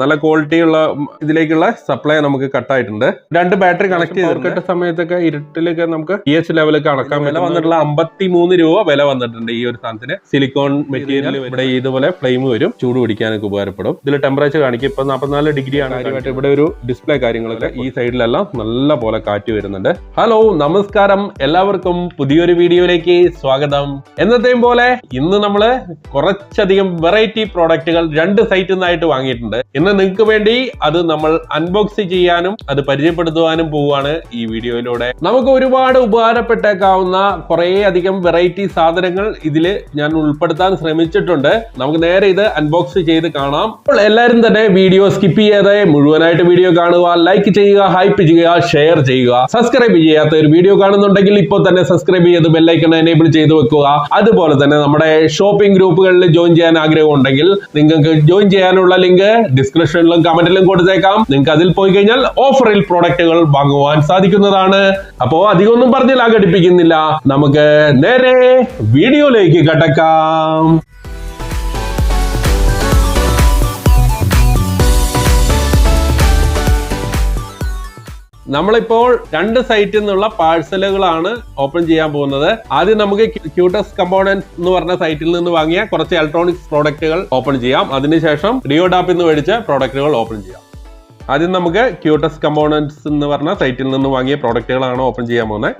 നല്ല ക്വാളിറ്റിയുള്ള ഇതിലേക്കുള്ള സപ്ലൈ നമുക്ക് കട്ടായിട്ടുണ്ട് രണ്ട് ബാറ്ററി കണക്ട് ചെയ്തിട്ട് സമയത്തൊക്കെ ഇരുട്ടിലൊക്കെ നമുക്ക് പി എച്ച് ലെവലൊക്കെ കണക്കാൻ വില വന്നിട്ടുള്ള അമ്പത്തി മൂന്ന് രൂപ വില വന്നിട്ടുണ്ട് ഈ ഒരു സാധനത്തിന്. സിലിക്കോൺ മെറ്റീരിയൽ ഇവിടെ ഇതുപോലെ ഫ്ലെയിം വരും. ചൂട് പിടിക്കാനൊക്കെ ഉപകാരപ്പെടും. ഇതിൽ ടെമ്പറേച്ചർ കാണിക്കും. ഇപ്പൊ നാൽപ്പത്തിനാല് ഡിഗ്രിയാണ് ആണ് കാര്യമായിട്ട് ഇവിടെ ഒരു ഡിസ്പ്ലേ കാര്യങ്ങളൊക്കെ ഈ സൈഡിലെല്ലാം നല്ല പോലെ കാറ്റ് വരുന്നുണ്ട്. ഹലോ നമസ്കാരം. എല്ലാവർക്കും പുതിയൊരു വീഡിയോയിലേക്ക് സ്വാഗതം. എന്നത്തെയും പോലെ ഇന്ന് നമ്മൾ കുറച്ചധികം വെറൈറ്റി പ്രോഡക്റ്റുകൾ രണ്ട് സൈറ്റിൽ നിന്നായിട്ട് വാങ്ങിയിട്ടുണ്ട്. ഇന്ന് നിങ്ങൾക്ക് വേണ്ടി അത് നമ്മൾ അൺബോക്സ് ചെയ്യാനും അത് പരിചയപ്പെടുത്തുവാനും പോവുകയാണ് ഈ വീഡിയോയിലൂടെ. നമുക്ക് ഒരുപാട് ഉപകാരപ്പെട്ടേക്കാവുന്ന കുറേ അധികം വെറൈറ്റി സാധനങ്ങൾ ഇതിൽ ഞാൻ ഉൾപ്പെടുത്താൻ ശ്രമിച്ചിട്ടുണ്ട്. നമുക്ക് നേരെ ഇത് അൺബോക്സ് ചെയ്ത് കാണാം. അപ്പോൾ എല്ലാവരും തന്നെ വീഡിയോ സ്കിപ്പ് ചെയ്യാതെ മുഴുവനായിട്ട് വീഡിയോ കാണുക ലൈക്ക് ചെയ്യുക ഹൈപ്പ് ചെയ്യുക ഷെയർ ചെയ്യുക. സബ്സ്ക്രൈബ് ചെയ്യാത്ത ഒരു വീഡിയോ കാണുന്നുണ്ടെങ്കിൽ ഇപ്പോൾ തന്നെ സബ്സ്ക്രൈബ് ചെയ്ത് ബെല്ലൈക്കൺ എനേബിൾ ചെയ്ത് വെക്കുക. അതുപോലെ തന്നെ നമ്മുടെ ഷോപ്പിംഗ് ഗ്രൂപ്പുകളിൽ ജോയിൻ ചെയ്യാൻ ആഗ്രഹം ഉണ്ടെങ്കിൽ നിങ്ങൾക്ക് ജോയിൻ ചെയ്യാനുള്ള ലിങ്ക് ഡിസ്ക്രിപ്ഷനിലും കമന്റിലും കൊടുത്തേക്കാം. നിങ്ങൾക്ക് അതിൽ പോയി കഴിഞ്ഞാൽ ഓഫറിൽ പ്രോഡക്റ്റുകൾ വാങ്ങുവാൻ സാധിക്കുന്നതാണ്. അപ്പോ അധികം ഒന്നും പറഞ്ഞില്ല ഘടിപ്പിക്കുന്നില്ല നമുക്ക് നേരെ വീഡിയോയിലേക്ക് കടക്കാം. നമ്മളിപ്പോൾ രണ്ട് സൈറ്റിൽ നിന്നുള്ള പാഴ്സലുകളാണ് ഓപ്പൺ ചെയ്യാൻ പോകുന്നത്. ആദ്യം നമുക്ക് ക്യൂട്ടസ് കമ്പോണൻസ് എന്ന് പറഞ്ഞ സൈറ്റിൽ നിന്ന് വാങ്ങിയ കുറച്ച് ഇലക്ട്രോണിക്സ് പ്രോഡക്റ്റുകൾ ഓപ്പൺ ചെയ്യാം. അതിനുശേഷം റിയോഡാപ്പിൽ നിന്ന് മേടിച്ച പ്രോഡക്റ്റുകൾ ഓപ്പൺ ചെയ്യാം. ആദ്യം നമുക്ക് ക്യൂട്ടസ് കമ്പോണൻസ് എന്ന് പറഞ്ഞ സൈറ്റിൽ നിന്ന് വാങ്ങിയ പ്രോഡക്റ്റുകളാണ് ഓപ്പൺ ചെയ്യാൻ പോകുന്നത്.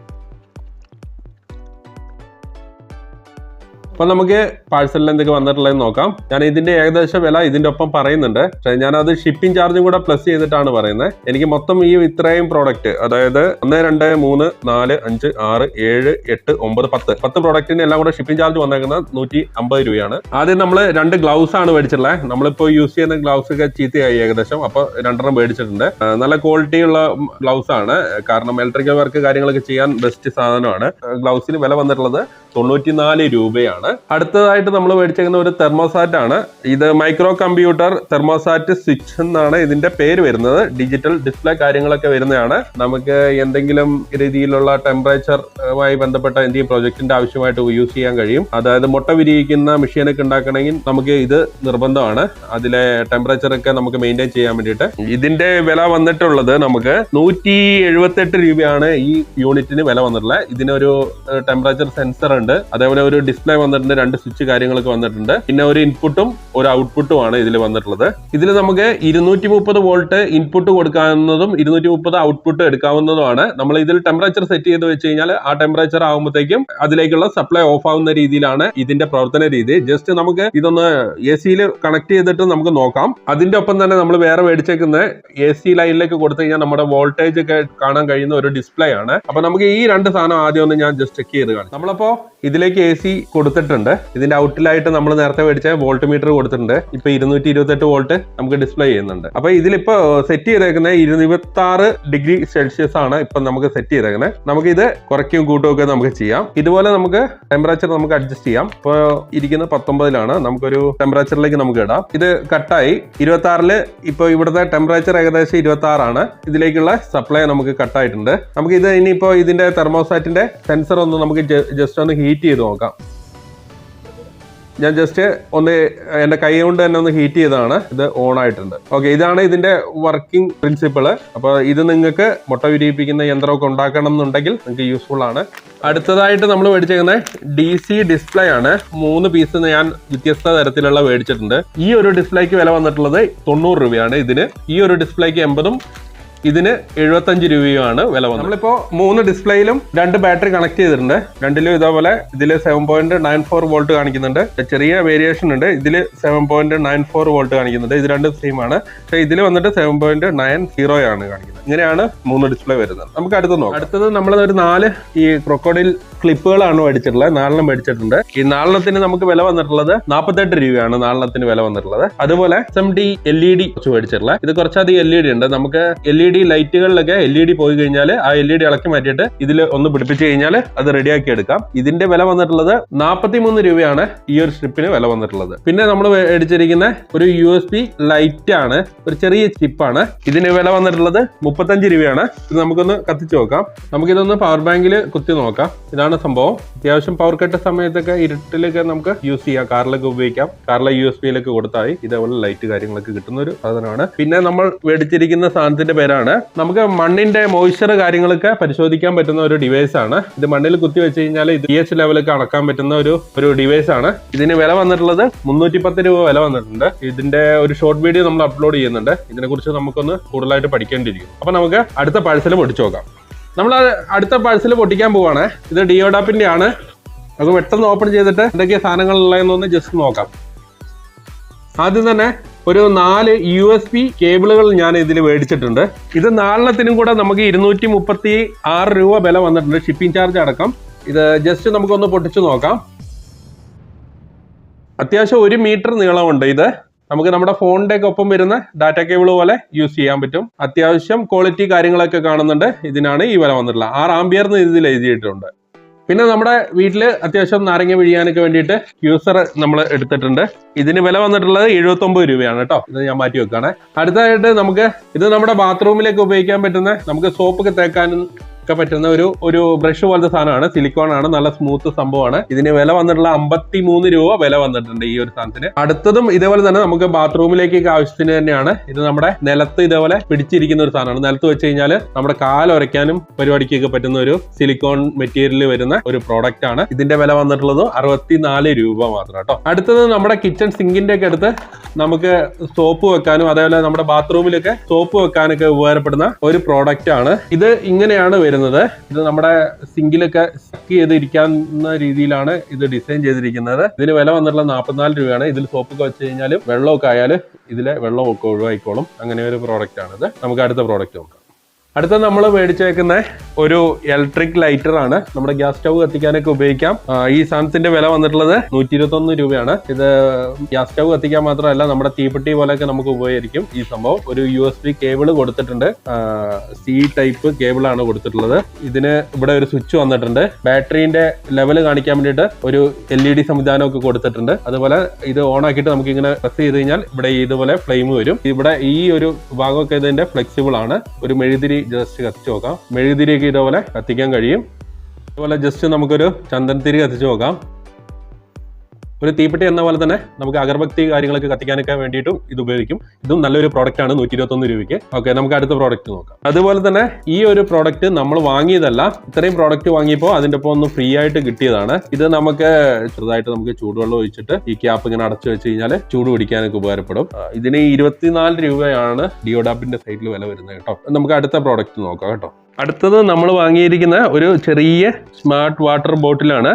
അപ്പൊ നമുക്ക് പാഴ്സലിൽ എന്തൊക്കെ വന്നിട്ടുള്ളതെന്ന് നോക്കാം. ഞാൻ ഇതിന്റെ ഏകദേശം വില ഇതിന്റെ ഒപ്പം പറയുന്നുണ്ട്. പക്ഷേ ഞാനത് ഷിപ്പിംഗ് ചാർജും കൂടെ പ്ലസ് ചെയ്തിട്ടാണ് പറയുന്നത്. എനിക്ക് മൊത്തം ഈ ഇത്രയും പ്രോഡക്റ്റ് അതായത് ഒന്ന് രണ്ട് മൂന്ന് നാല് അഞ്ച് ആറ് ഏഴ് എട്ട് ഒമ്പത് പത്ത്. പത്ത് പ്രോഡക്റ്റിന് എല്ലാം കൂടെ ഷിപ്പിംഗ് ചാർജ് വന്നേക്കുന്നത് നൂറ്റി അമ്പത് രൂപയാണ്. ആദ്യം നമ്മൾ രണ്ട് ഗ്ലൗസ് ആണ് മേടിച്ചിട്ടുള്ളത് നമ്മളിപ്പോൾ യൂസ് ചെയ്യുന്ന ഗ്ലൗസ് ഒക്കെ ചീത്തയായി ഏകദേശം. അപ്പൊ രണ്ടെണ്ണം മേടിച്ചിട്ടുണ്ട്. നല്ല ക്വാളിറ്റി ഉള്ള ഗ്ലൗസ് ആണ്. കാരണം ഇലക്ട്രിക്കൽ വർക്ക് കാര്യങ്ങളൊക്കെ ചെയ്യാൻ ബെസ്റ്റ് സാധനമാണ്. ഗ്ലൗസിന് വില വന്നിട്ടുള്ളത് തൊണ്ണൂറ്റിനാല് രൂപയാണ്. അടുത്തതായിട്ട് നമ്മൾ മേടിച്ചേക്കുന്ന ഒരു തെർമോസാറ്റ് ആണ്. ഇത് മൈക്രോ കമ്പ്യൂട്ടർ തെർമോസാറ്റ് സ്വിച്ച് എന്നാണ് ഇതിന്റെ പേര് വരുന്നത്. ഡിജിറ്റൽ ഡിസ്പ്ലേ കാര്യങ്ങളൊക്കെ വരുന്നതാണ്. നമുക്ക് എന്തെങ്കിലും രീതിയിലുള്ള ടെമ്പറേച്ചറുമായി ബന്ധപ്പെട്ട എന്തെങ്കിലും പ്രൊജക്ടിന്റെ ആവശ്യമായിട്ട് യൂസ് ചെയ്യാൻ കഴിയും. അതായത് മുട്ട വിരിയിക്കുന്ന മെഷീനൊക്കെ ഉണ്ടാക്കണമെങ്കിൽ നമുക്ക് ഇത് നിർബന്ധമാണ്. അതിലെ ടെമ്പറേച്ചർ ഒക്കെ നമുക്ക് മെയിന്റെയിൻ ചെയ്യാൻ വേണ്ടിയിട്ട്. ഇതിന്റെ വില വന്നിട്ടുള്ളത് നമുക്ക് നൂറ്റി രൂപയാണ് ഈ യൂണിറ്റിന് വില വന്നിട്ടുള്ളത്. ഇതിനൊരു ടെമ്പറേച്ചർ സെൻസർ ഉണ്ട്. അതേപോലെ ഒരു ഡിസ്പ്ലേ വന്നിട്ടുണ്ട് രണ്ട് സ്വിച്ച് കാര്യങ്ങളൊക്കെ വന്നിട്ടുണ്ട്. പിന്നെ ഒരു ഇൻപുട്ടും ഒരു ഔട്ട്പുട്ടും ആണ് ഇതിൽ വന്നിട്ടുള്ളത്. ഇതിൽ നമുക്ക് ഇരുന്നൂറ്റി മുപ്പത് വോൾട്ട് ഇൻപുട്ട് കൊടുക്കാവുന്നതും ഇരുന്നൂറ്റി മുപ്പത് ഔട്ട്പുട്ട് എടുക്കാവുന്നതുമാണ്. നമ്മൾ ഇതിൽ ടെമ്പറേച്ചർ സെറ്റ് ചെയ്ത് വെച്ച് കഴിഞ്ഞാൽ ആ ടെമ്പറേച്ചർ ആകുമ്പോഴത്തേക്കും അതിലേക്കുള്ള സപ്ലൈ ഓഫ് ആവുന്ന രീതിയിലാണ് ഇതിന്റെ പ്രവർത്തന രീതി. ജസ്റ്റ് നമുക്ക് ഇതൊന്ന് എ സിയിൽ കണക്ട് ചെയ്തിട്ട് നമുക്ക് നോക്കാം. അതിന്റെ ഒപ്പം തന്നെ നമ്മൾ വേറെ മേടിച്ചേക്കുന്ന എ സി ലൈനിലേക്ക് കൊടുത്തു കഴിഞ്ഞാൽ നമ്മുടെ വോൾട്ടേജ് ഒക്കെ കാണാൻ കഴിയുന്ന ഒരു ഡിസ്പ്ലേ ആണ്. അപ്പൊ നമുക്ക് ഈ രണ്ട് സാധനം ആദ്യം ഒന്ന് ഞാൻ ജസ്റ്റ് ചെക്ക് ചെയ്ത് കാണാം നമ്മളപ്പോ ഇതിലേക്ക് എ സി കൊടുത്തിട്ടുണ്ട്. ഇതിന്റെ ഔട്ടിലായിട്ട് നമ്മൾ നേരത്തെ മേടിച്ച വോൾട്ട് മീറ്റർ കൊടുത്തിട്ടുണ്ട്. ഇപ്പൊ ഇരുന്നൂറ്റി ഇരുപത്തെട്ട് വോൾട്ട് നമുക്ക് ഡിസ്പ്ലേ ചെയ്യുന്നുണ്ട്. അപ്പൊ ഇതിലിപ്പോ സെറ്റ് ചെയ്തേക്കുന്നത് ഇരുപത്തി ആറ് ഡിഗ്രി സെൽഷ്യസ് ആണ് ഇപ്പൊ നമുക്ക് സെറ്റ് ചെയ്തേക്കുന്നത് നമുക്ക് ഇത് കുറയ്ക്കും കൂട്ടും ഒക്കെ നമുക്ക് ചെയ്യാം. ഇതുപോലെ നമുക്ക് ടെമ്പറേച്ചർ നമുക്ക് അഡ്ജസ്റ്റ് ചെയ്യാം. ഇപ്പൊ ഇരിക്കുന്ന പത്തൊമ്പതിലാണ്. നമുക്കൊരു ടെമ്പറേച്ചറിലേക്ക് നമുക്ക് ഇടാം. ഇത് കട്ടായി ഇരുപത്തി ആറിൽ ഇപ്പൊ ഇവിടുത്തെ ടെമ്പറേച്ചർ ഏകദേശം ഇരുപത്തി ആറാണ് ഇതിലേക്കുള്ള സപ്ലൈ നമുക്ക് കട്ടായിട്ടുണ്ട് നമുക്ക് ഇത് ഇനിയിപ്പോ ഇതിന്റെ തെർമോസാറ്റിന്റെ സെൻസർ ഒന്ന് നമുക്ക് ജസ്റ്റ് ഒന്ന് ഹീറ്റ് ചെയ്ത് നോക്കാം. ഞാൻ ജസ്റ്റ് ഒന്ന് എന്റെ കൈ കൊണ്ട് തന്നെ ഒന്ന് ഹീറ്റ് ചെയ്താണ് ഇത് ഓൺ ആയിട്ടുണ്ട്. ഓക്കെ ഇതാണ് ഇതിന്റെ വർക്കിംഗ് പ്രിൻസിപ്പിൾ അപ്പോൾ ഇത് നിങ്ങൾക്ക് മുട്ട വിരിയിപ്പിക്കുന്ന യന്ത്രമൊക്കെ ഉണ്ടാക്കണം എന്നുണ്ടെങ്കിൽ നിങ്ങൾക്ക് യൂസ്ഫുൾ ആണ്. അടുത്തതായിട്ട് നമ്മൾ മേടിച്ചിരിക്കുന്ന ഡി സി ഡിസ്പ്ലേ ആണ്. മൂന്ന് പീസ് ഞാൻ വ്യത്യസ്ത തരത്തിലുള്ള മേടിച്ചിട്ടുണ്ട്. ഈ ഒരു ഡിസ്പ്ലേക്ക് വില വന്നിട്ടുള്ളത് തൊണ്ണൂറ് രൂപയാണ്. ഇതിന് ഈ ഒരു ഡിസ്പ്ലേക്ക് എൺപതും ഇതിന് എഴുപത്തഞ്ച് രൂപയുമാണ് വില വന്നത്. നമ്മളിപ്പോ മൂന്ന് ഡിസ്പ്ലേയിലും രണ്ട് ബാറ്ററി കണക്ട് ചെയ്തിട്ടുണ്ട്. രണ്ടിലും ഇതേപോലെ ഇതിൽ seven point nine four volt കാണിക്കുന്നുണ്ട്. ചെറിയ വേരിയേഷൻ ഉണ്ട്. ഇതിൽ seven point nine four volt കാണിക്കുന്നുണ്ട്. ഇത് രണ്ടും സെയിം ആണ്. പക്ഷേ ഇതിൽ വന്നിട്ട് സെവൻ പോയിന്റ് നയൻ സീറോ ആണ് കാണിക്കുന്നത്. ഇങ്ങനെയാണ് മൂന്ന് ഡിസ്പ്ലേ വരുന്നത്. നമുക്ക് അടുത്ത് നോക്കാം. അടുത്തത് നമ്മൾ ഒരു നാല് ഈ ക്രൊക്കോഡിൽ ക്ലിപ്പുകളാണ് മേടിച്ചിട്ടുള്ളത്. നാലെണ്ണം മേടിച്ചിട്ടുണ്ട്. ഈ നാലെണ്ണത്തിന് നമുക്ക് വില വന്നിട്ടുള്ളത് നാൽപ്പത്തെട്ട് രൂപയാണ് നാലെണ്ണത്തിന് വില വന്നിട്ടുള്ളത്. അതുപോലെ S M D L E D കുറച്ച് മേടിച്ചിട്ടുള്ളത്. ഇത് കുറച്ചധികം എൽ ഇ ഡി ഉണ്ട്. നമുക്ക് എൽ ഇ ഡി ലൈറ്റുകളിലൊക്കെ എൽ ഇ ഡി പോയി കഴിഞ്ഞാൽ ആ എൽ ഇ ഡി ഇളക്കി മാറ്റിയിട്ട് ഇതിൽ ഒന്ന് പിടിപ്പിച്ച് കഴിഞ്ഞാൽ അത് റെഡിയാക്കി എടുക്കാം. ഇതിന്റെ വില വന്നിട്ടുള്ളത് നാൽപ്പത്തി മൂന്ന് രൂപയാണ് ഈ ഒരു സ്ട്രിപ്പിന് വില വന്നിട്ടുള്ളത്. പിന്നെ നമ്മൾ മേടിച്ചിരിക്കുന്ന ഒരു യു എസ് പി ലൈറ്റ് ആണ് ഒരു ചെറിയ ചിപ്പാണ് ഇതിന് വില വന്നിട്ടുള്ളത് മുപ്പത്തഞ്ച് രൂപയാണ്. ഇത് നമുക്കൊന്ന് കത്തിച്ച് നോക്കാം. നമുക്കിതൊന്ന് പവർ ബാങ്കിൽ കുത്തി നോക്കാം. ഇതാണ് സംഭവം. അത്യാവശ്യം പവർ കട്ട് സമയത്തൊക്കെ ഇരുട്ടിലൊക്കെ നമുക്ക് യൂസ് ചെയ്യാം. കാറിലൊക്കെ ഉപയോഗിക്കാം. കാറിലെ യു എസ് പിയിലൊക്കെ കൊടുത്തായി ഇതേപോലെ ലൈറ്റ് കാര്യങ്ങളൊക്കെ കിട്ടുന്ന ഒരു സാധനമാണ്. പിന്നെ നമ്മൾ മേടിച്ചിരിക്കുന്ന സാധനത്തിന്റെ പേരാണ് നമുക്ക് മണ്ണിന്റെ മോയ്സ്ചർ കാര്യങ്ങളൊക്കെ പരിശോധിക്കാൻ പറ്റുന്ന ഒരു ഡിവൈസ് ആണ്. ഇത് മണ്ണിൽ കുത്തി വെച്ച് കഴിഞ്ഞാൽ ഇത് എച്ച് ലെവലൊക്കെ അളക്കാൻ പറ്റുന്ന ഒരു ഒരു ഡിവൈസ് ആണ്. ഇതിന് വില വന്നിട്ടുള്ളത് മുന്നൂറ്റി പത്ത് രൂപ വില വന്നിട്ടുണ്ട്. ഇതിന്റെ ഒരു ഷോർട്ട് വീഡിയോ നമ്മൾ അപ്ലോഡ് ചെയ്യുന്നുണ്ട്. ഇതിനെക്കുറിച്ച് നമുക്കൊന്ന് കൂടുതലായിട്ട് പഠിക്കേണ്ടിയിരിക്കും അപ്പൊ നമുക്ക് അടുത്ത പാഴ്സൽ പൊടിച്ചു നോക്കാം. നമ്മൾ അടുത്ത പാഴ്സൽ പൊട്ടിക്കാൻ പോവാണ്. ഇത് ഡിയോഡാപ്പിന്റെ ആണ്. നമുക്ക് പെട്ടെന്ന് ഓപ്പൺ ചെയ്തിട്ട് എന്തൊക്കെയാ സാധനങ്ങളുള്ളതെന്നൊന്ന് ജസ്റ്റ് നോക്കാം. ആദ്യം തന്നെ ഒരു നാല് യു എസ് പി കേബിളുകൾ ഞാൻ ഇതിൽ മേടിച്ചിട്ടുണ്ട്. ഇത് നാലെണ്ണത്തിനും കൂടെ നമുക്ക് ഇരുന്നൂറ്റി മുപ്പത്തി ആറ് രൂപ വില വന്നിട്ടുണ്ട് ഷിപ്പിംഗ് ചാർജ് അടക്കം. ഇത് ജസ്റ്റ് നമുക്കൊന്ന് പൊട്ടിച്ചു നോക്കാം. അത്യാവശ്യം ഒരു മീറ്റർ നീളമുണ്ട് ഇത്. നമുക്ക് നമ്മുടെ ഫോണിന്റെ ഒപ്പം വരുന്ന ഡാറ്റ കേബിൾ പോലെ യൂസ് ചെയ്യാൻ പറ്റും. അത്യാവശ്യം ക്വാളിറ്റി കാര്യങ്ങളൊക്കെ കാണുന്നുണ്ട്. ഇതിനാണ് ഈ വില വന്നിട്ടുള്ളത്. ആറ് ആംബിയർന്ന് ഇതിൽ എഴുതിയിട്ടുണ്ട്. പിന്നെ നമ്മുടെ വീട്ടിൽ അത്യാവശ്യം നാരങ്ങ പിഴിയാനൊക്കെ വേണ്ടിയിട്ട് യൂസർ നമ്മൾ എടുത്തിട്ടുണ്ട്. ഇതിന് വില വന്നിട്ടുള്ളത് എഴുപത്തൊമ്പത് രൂപയാണ് കേട്ടോ. ഇത് ഞാൻ മാറ്റി വെക്കുകയാണ് അടുത്തതായിട്ട് നമുക്ക് ഇത് നമ്മുടെ ബാത്റൂമിലേക്ക് ഉപയോഗിക്കാൻ പറ്റുന്ന നമുക്ക് സോപ്പൊക്കെ തേക്കാനും ഒക്കെ പറ്റുന്ന ഒരു ഒരു ബ്രഷ് പോലത്തെ സാധനമാണ്. സിലിക്കോൺ ആണ്. നല്ല സ്മൂത്ത് സംഭവമാണ്. ഇതിന് വില വന്നിട്ടുള്ള അമ്പത്തി മൂന്ന് രൂപ വില വന്നിട്ടുണ്ട് ഈ ഒരു സാധനത്തിന്. അടുത്തതും ഇതേപോലെ തന്നെ നമുക്ക് ബാത്റൂമിലേക്ക് ആവശ്യത്തിന് തന്നെയാണ്. ഇത് നമ്മുടെ നിലത്ത് ഇതേപോലെ പിടിച്ചിരിക്കുന്ന ഒരു സാധനമാണ്. നിലത്ത് വെച്ച് കഴിഞ്ഞാൽ നമ്മുടെ കാൽ ഉരയ്ക്കാനും പരിപാടിക്കൊക്കെ പറ്റുന്ന ഒരു സിലിക്കോൺ മെറ്റീരിയൽ വരുന്ന ഒരു പ്രോഡക്റ്റ് ആണ്. ഇതിന്റെ വില വന്നിട്ടുള്ളത് അറുപത്തിനാല് രൂപ മാത്രം കേട്ടോ. അടുത്തത് നമ്മുടെ കിച്ചൺ സിങ്കിന്റെ ഒക്കെ അടുത്ത് നമുക്ക് സോപ്പ് വെക്കാനും അതേപോലെ നമ്മുടെ ബാത്റൂമിലൊക്കെ സോപ്പ് വെക്കാനൊക്കെ ഉപകാരപ്പെടുന്ന ഒരു പ്രോഡക്റ്റ് ആണ്. ഇത് ഇങ്ങനെയാണ് വരുന്നത്. ഇത് നമ്മുടെ സിങ്കിലൊക്കെ സ്റ്റക്ക് ചെയ്തിരിക്കാവുന്ന രീതിയിലാണ് ഇത് ഡിസൈൻ ചെയ്തിരിക്കുന്നത്. ഇതിന് വില വന്നിട്ടുള്ള നാൽപ്പത്തിനാല് രൂപയാണ്. ഇതിൽ സോപ്പൊക്കെ വെച്ച് കഴിഞ്ഞാൽ വെള്ളമൊക്കെ ആയാൽ ഇതിലെ വെള്ളമൊക്കെ ഒഴിവായിക്കോളും. അങ്ങനെ ഒരു പ്രോഡക്റ്റ് ആണിത്. നമുക്ക് അടുത്ത പ്രോഡക്റ്റ് നോക്കാം. അടുത്ത നമ്മൾ മേടിച്ചേക്കുന്ന ഒരു ഇലക്ട്രിക് ലൈറ്റർ ആണ്. നമ്മുടെ ഗ്യാസ് സ്റ്റൗ കത്തിക്കാനൊക്കെ ഉപയോഗിക്കാം. ഈ സാധനത്തിന്റെ വില വന്നിട്ടുള്ളത് നൂറ്റി ഇരുപത്തൊന്ന് രൂപയാണ്. ഇത് ഗ്യാസ് സ്റ്റൗ കത്തിക്കാൻ മാത്രമല്ല നമ്മുടെ തീപ്പെട്ടി പോലെയൊക്കെ നമുക്ക് ഉപകരിക്കും. ഈ സംഭവം ഒരു യു എസ് ബി കേബിൾ കൊടുത്തിട്ടുണ്ട്. സി ടൈപ്പ് കേബിൾ ആണ് കൊടുത്തിട്ടുള്ളത്. ഇതിന് ഇവിടെ ഒരു സ്വിച്ച് വന്നിട്ടുണ്ട്. ബാറ്ററിന്റെ ലെവൽ കാണിക്കാൻ വേണ്ടിയിട്ട് ഒരു എൽ ഇ ഡി സംവിധാനമൊക്കെ കൊടുത്തിട്ടുണ്ട്. അതുപോലെ ഇത് ഓൺ ആക്കിയിട്ട് നമുക്ക് ഇങ്ങനെ പ്രസ് ചെയ്ത് കഴിഞ്ഞാൽ ഇവിടെ ഇതുപോലെ ഫ്ലെയിം വരും. ഇവിടെ ഈ ഒരു ഭാഗമൊക്കെ ഇതിന്റെ ഫ്ലെക്സിബിൾ ആണ്. ഒരു മെഴുതിരി ജസ്റ്റ് കത്തിച്ച് നോക്കാം. മെഴുകുതിരിയൊക്കെ ഇതേപോലെ കത്തിക്കാൻ കഴിയും. അതുപോലെ ജസ്റ്റ് നമുക്കൊരു ചന്ദനത്തിരി കത്തിച്ച് നോക്കാം. ഒരു തീപ്പെട്ടി എന്ന പോലെ തന്നെ നമുക്ക് അഗർബത്തി കാര്യങ്ങളൊക്കെ കത്തിക്കാനൊക്കെ വേണ്ടിയിട്ടും ഇത് ഉപയോഗിക്കും. ഇതും നല്ലൊരു പ്രോഡക്റ്റ് ആണ് നൂറ്റി ഇരുപത്തൊന്ന് രൂപയ്ക്ക്. ഓക്കെ നമുക്ക് അടുത്ത പ്രോഡക്റ്റ് നോക്കാം. അതുപോലെ തന്നെ ഈ ഒരു പ്രോഡക്റ്റ് നമ്മൾ വാങ്ങിയതല്ല ഇത്രയും പ്രോഡക്റ്റ് വാങ്ങിയപ്പോൾ അതിന്റെ ഒപ്പം ഒന്ന് ഫ്രീ ആയിട്ട് കിട്ടിയതാണ്. ഇത് നമുക്ക് ചെറുതായിട്ട് നമുക്ക് ചൂടുവെള്ളം ഒഴിച്ചിട്ട് ഈ ക്യാപ്പ് ഇങ്ങനെ അടച്ചു വെച്ച് കഴിഞ്ഞാൽ ചൂട് പിടിക്കാനൊക്കെ ഉപകാരപ്പെടും. ഇതിന് ഇരുപത്തിനാല് രൂപയാണ് ഡിയോഡാപ്പിന്റെ സൈറ്റിൽ വില വരുന്നത് കേട്ടോ. നമുക്ക് അടുത്ത പ്രോഡക്റ്റ് നോക്കാം കേട്ടോ. അടുത്തത് നമ്മൾ വാങ്ങിയിരിക്കുന്ന ഒരു ചെറിയ സ്മാർട്ട് വാട്ടർ ബോട്ടിലാണ്.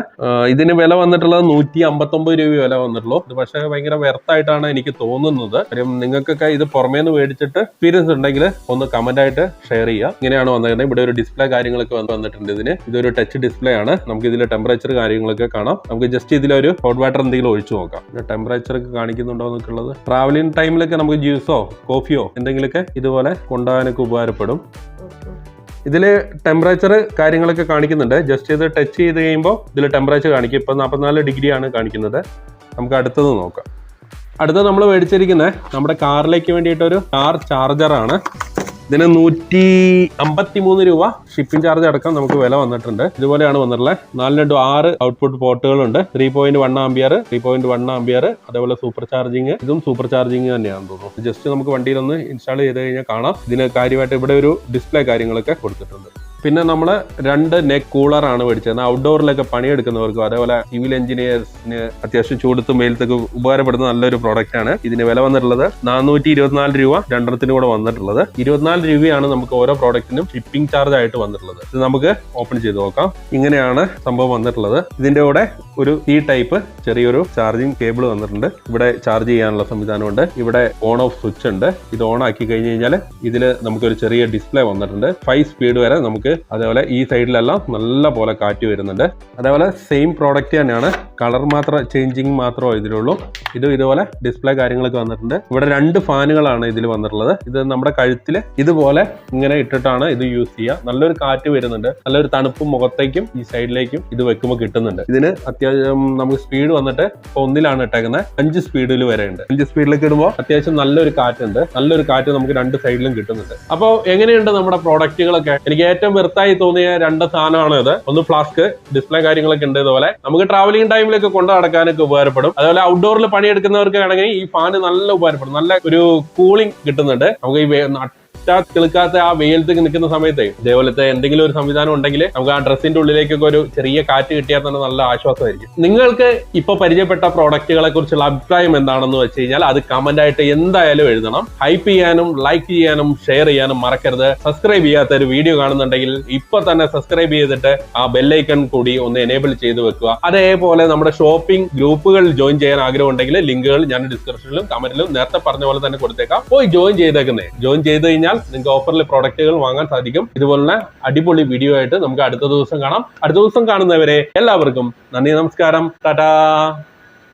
ഇതിന് വില വന്നിട്ടുള്ളത് നൂറ്റി അമ്പത്തൊമ്പത് രൂപ വില വന്നിട്ടുള്ളൂ. ഇത് പക്ഷേ ഭയങ്കര വ്യർത്തായിട്ടാണ് എനിക്ക് തോന്നുന്നത്. കാര്യം നിങ്ങൾക്കൊക്കെ ഇത് പുറമേ നിന്ന് മേടിച്ചിട്ട് എക്സ്പീരിയൻസ് ഉണ്ടെങ്കിൽ ഒന്ന് കമന്റ് ആയിട്ട് ഷെയർ ചെയ്യുക. ഇങ്ങനെയാണ് വന്നിരിക്കുന്നത്. ഇവിടെ ഒരു ഡിസ്പ്ലേ കാര്യങ്ങളൊക്കെ വന്ന് വന്നിട്ടുണ്ട് ഇതിന്. ഇതൊരു ടച്ച് ഡിസ്പ്ലേ ആണ്. നമുക്ക് ഇതിൽ ടെമ്പറേച്ചർ കാര്യങ്ങളൊക്കെ കാണാം. നമുക്ക് ജസ്റ്റ് ഇതിലൊരു ഹോട്ട് വാട്ടർ എന്തെങ്കിലും ഒഴിച്ചു നോക്കാം. ടെമ്പറേച്ചർ ഒക്കെ കാണിക്കുന്നുണ്ടോ എന്നൊക്കെയുള്ളത്. ട്രാവലിംഗ് ടൈമിലൊക്കെ നമുക്ക് ജ്യൂസോ കോഫിയോ എന്തെങ്കിലുമൊക്കെ ഇതുപോലെ കൊണ്ടുപോകാനൊക്കെ ഉപകാരപ്പെടും. ഇതിൽ ടെമ്പറേച്ചർ കാര്യങ്ങളൊക്കെ കാണിക്കുന്നുണ്ട്. ജസ്റ്റ് ഇത് ടച്ച് ചെയ്ത് കഴിയുമ്പോൾ ഇതിൽ ടെമ്പറേച്ചർ കാണിക്കും. ഇപ്പോൾ നാൽപ്പത്തിനാല് ഡിഗ്രിയാണ് കാണിക്കുന്നത്. നമുക്ക് അടുത്തത് നോക്കാം. അടുത്തത് നമ്മൾ മേടിച്ചിരിക്കുന്നത് നമ്മുടെ കാറിലേക്ക് വേണ്ടിയിട്ടൊരു കാർ ചാർജറാണ് ഇതിന് നൂറ്റി അമ്പത്തി മൂന്ന് രൂപ ഷിപ്പിംഗ് ചാർജ് അടക്കം നമുക്ക് വില വന്നിട്ടുണ്ട്. ഇതുപോലെയാണ് വന്നിട്ടുള്ളത്. നാലിന് ടു ആറ് output പോർട്ടുകളുണ്ട് three point one ampere three point one ampere അതേപോലെ സൂപ്പർ ചാർജിങ് ഇതും സൂപ്പർ ചാർജിങ് തന്നെയാണ് തോന്നുന്നു. ജസ്റ്റ് നമുക്ക് വണ്ടിയിൽ ഒന്ന് ഇൻസ്റ്റാൾ ചെയ്ത് കഴിഞ്ഞാൽ കാണാം. ഇതിന് കാര്യമായിട്ട് ഇവിടെ ഒരു ഡിസ്പ്ലേ കാര്യങ്ങളൊക്കെ കൊടുത്തിട്ടുണ്ട്. പിന്നെ നമ്മൾ രണ്ട് നെക്ക് കൂളർ ആണ് മേടിച്ചത്. ഔട്ട്ഡോറിലൊക്കെ പണിയെടുക്കുന്നവർക്കും അതേപോലെ സിവിൽ എഞ്ചിനീയേഴ്സിന് അത്യാവശ്യം ചൂടത്തും വെയിലത്തൊക്കെ ഉപകാരപ്പെടുന്ന നല്ലൊരു പ്രോഡക്റ്റ് ആണ്. ഇതിന് വില വന്നിട്ടുള്ളത് നാനൂറ്റി ഇരുപത്തിനാല് രൂപ രണ്ടെണ്ണത്തിന് കൂടെ വന്നിട്ടുള്ളത്. ഇരുപത്തിനാല് രൂപയാണ് നമുക്ക് ഓരോ പ്രോഡക്റ്റിനും ഷിപ്പിംഗ് ചാർജ് ആയിട്ട് വന്നിട്ടുള്ളത്. ഇത് നമുക്ക് ഓപ്പൺ ചെയ്ത് നോക്കാം. ഇങ്ങനെയാണ് സംഭവം വന്നിട്ടുള്ളത്. ഇതിന്റെ കൂടെ ഒരു ഈ ടൈപ്പ് ചെറിയൊരു ചാർജിങ് കേബിൾ വന്നിട്ടുണ്ട്. ഇവിടെ ചാർജ് ചെയ്യാനുള്ള സംവിധാനമുണ്ട്. ഇവിടെ ഓൺ ഓഫ് സ്വിച്ച് ഉണ്ട്. ഇത് ഓൺ ആക്കി കഴിഞ്ഞ് കഴിഞ്ഞാൽ ഇതിൽ നമുക്കൊരു ചെറിയ ഡിസ്പ്ലേ വന്നിട്ടുണ്ട്. ഫൈവ് സ്പീഡ് വരെ നമുക്ക് അതേപോലെ ഈ സൈഡിലെല്ലാം നല്ല പോലെ കാറ്റ് വരുന്നുണ്ട്. അതേപോലെ സെയിം പ്രോഡക്റ്റ് തന്നെയാണ്. കളർ മാത്രം ചേഞ്ചിങ് മാത്രമേ ഇതിലുള്ളൂ. ഇത് ഇതുപോലെ ഡിസ്പ്ലേ കാര്യങ്ങളൊക്കെ വന്നിട്ടുണ്ട്. ഇവിടെ രണ്ട് ഫാനുകളാണ് ഇതിൽ വന്നിട്ടുള്ളത്. ഇത് നമ്മുടെ കഴുത്തിൽ ഇതുപോലെ ഇങ്ങനെ ഇട്ടിട്ടാണ് ഇത് യൂസ് ചെയ്യുക. നല്ലൊരു കാറ്റ് വരുന്നുണ്ട്. നല്ലൊരു തണുപ്പ് മുഖത്തേക്കും ഈ സൈഡിലേക്കും ഇത് വെക്കുമ്പോൾ കിട്ടുന്നുണ്ട്. ഇതിന് അത്യാവശ്യം നമുക്ക് സ്പീഡ് വന്നിട്ട് ഒന്നിലാണ് ഇട്ടേക്കുന്നത് അഞ്ച് സ്പീഡിൽ വരെ ഉണ്ട് അഞ്ച് സ്പീഡിലേക്ക് ഇടുമ്പോൾ അത്യാവശ്യം നല്ലൊരു കാറ്റുണ്ട്. നല്ലൊരു കാറ്റ് നമുക്ക് രണ്ട് സൈഡിലും കിട്ടുന്നുണ്ട്. അപ്പോൾ എങ്ങനെയുണ്ട് നമ്മുടെ പ്രോഡക്റ്റുകളൊക്കെ എനിക്ക് ഏറ്റവും വെറുത്തായി തോന്നിയ രണ്ട് സാധനമാണ് ഇത്. ഒന്ന് ഫ്ലാസ്ക് ഡിസ്പ്ലേ കാര്യങ്ങളൊക്കെ ഉണ്ട് ഇതുപോലെ. നമുക്ക് ട്രാവലിംഗ് ടൈമിലൊക്കെ കൊണ്ടു നടക്കാനൊക്കെ ഉപകാരപ്പെടും. അതുപോലെ ഔട്ട്ഡോറിൽ പണിയെടുക്കുന്നവർക്ക് ആണെങ്കിൽ ഈ ഫാന് നല്ല ഉപകാരപ്പെടും. നല്ല ഒരു കൂളിംഗ് കിട്ടുന്നുണ്ട്. നമുക്ക് ഈ നട്ടാ ആ വെയിലത്ത് നിൽക്കുന്ന സമയത്ത് ഇതേപോലത്തെ എന്തെങ്കിലും ഒരു സംവിധാനം ഉണ്ടെങ്കിൽ നമുക്ക് ആ ഡ്രസ്സിന്റെ ഉള്ളിലേക്കൊക്കെ ഒരു ചെറിയ കാറ്റ് കിട്ടിയാൽ തന്നെ നല്ല ആശ്വാസമായിരിക്കും. നിങ്ങൾക്ക് ഇപ്പൊ പരിചയപ്പെട്ട പ്രോഡക്റ്റുകളെ കുറിച്ചുള്ള അഭിപ്രായം എന്താണെന്ന് വെച്ച് കഴിഞ്ഞാൽ അത് കമന്റ് ആയിട്ട് എന്തായാലും എഴുതണം. ഹൈപ്പ് ചെയ്യാനും ലൈക്ക് ചെയ്യാനും ഷെയർ ചെയ്യാനും മറക്കരുത്. സബ്സ്ക്രൈബ് ചെയ്യാത്ത ഒരു വീഡിയോ കാണുന്നുണ്ടെങ്കിൽ ഇപ്പൊ തന്നെ സബ്സ്ക്രൈബ് ചെയ്തിട്ട് ആ ബെല്ലൈക്കൺ കൂടി ഒന്ന് എനേബിൾ ചെയ്ത് വെക്കുക. അതേപോലെ നമ്മുടെ ഷോപ്പിംഗ് ഗ്രൂപ്പുകൾ ജോയിൻ ചെയ്യാൻ ആഗ്രഹം ഉണ്ടെങ്കിൽ ലിങ്കുകൾ ഞാൻ ഡിസ്ക്രിപ്ഷനിലും കമന്റിലും നേരത്തെ പറഞ്ഞ പോലെ തന്നെ കൊടുത്തേക്കാം. പോയി ജോയിൻ ചെയ്തേക്കുന്നേ. ജോയിൻ ചെയ്ത് നിങ്ങൾക്ക് ഓഫറിൽ പ്രോഡക്റ്റുകൾ വാങ്ങാൻ സാധിക്കും. ഇതുപോലുള്ള അടിപൊളി വീഡിയോ ആയിട്ട് നമുക്ക് അടുത്ത ദിവസം കാണാം. അടുത്ത ദിവസം കാണുന്നവരെ എല്ലാവർക്കും നന്ദി നമസ്കാരം. ടാറ്റാ.